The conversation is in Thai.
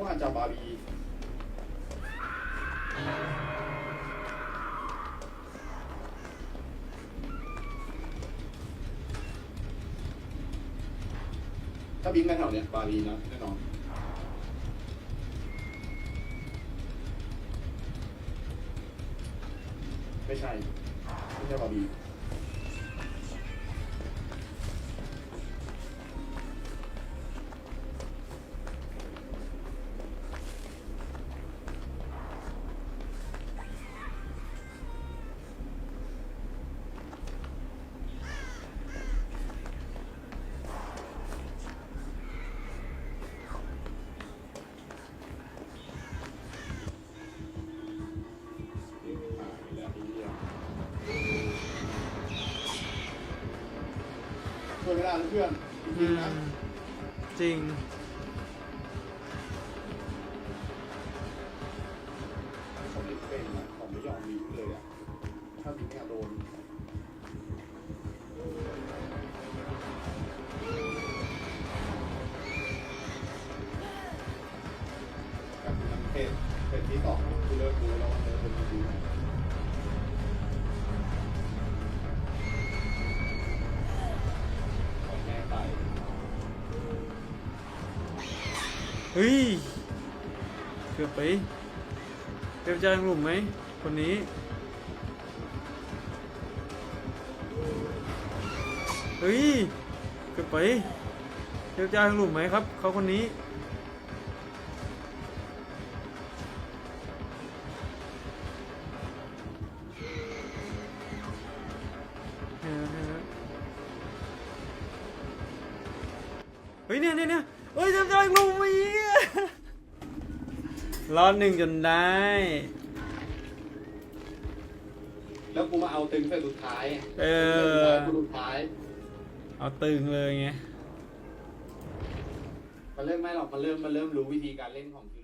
ว่าจะบาบีถ้าบิงกันแถวเนี้ยบาร์บีนะแน่นอนไม่ใช่ ไม่ใช่บาร์ ช่วยไม่ได้นะเพื่อนจอืริงมๆนะจริงผมไม่เป็นนะผมไม่ยอมมีเลยอะถ้ามีเนี่ยโดนแต่มันเพจเพจที่สองคือเลิกดูแล้วว่าเนื้อเป็นดี เฮ้ย เกือบไปเกือบจะหลุมไหม คนนี้เฮ้ยเกือบไปเกือบจะหลุมไหมครับ เขาคนนี้เฮ้ยเนี่ยเนี่ยเนี่ย เฮ้ยจะจะลงมาอีกอะรอดหนึ่งจนได้ แล้วกูมาเอาตึงเส้นสุดท้ายเออ กูสุดท้าย เอาตึงเลยไง มันเริ่มไม่หรอก มันเริ่มมันเริ่มรู้วิธีการเล่นของคิว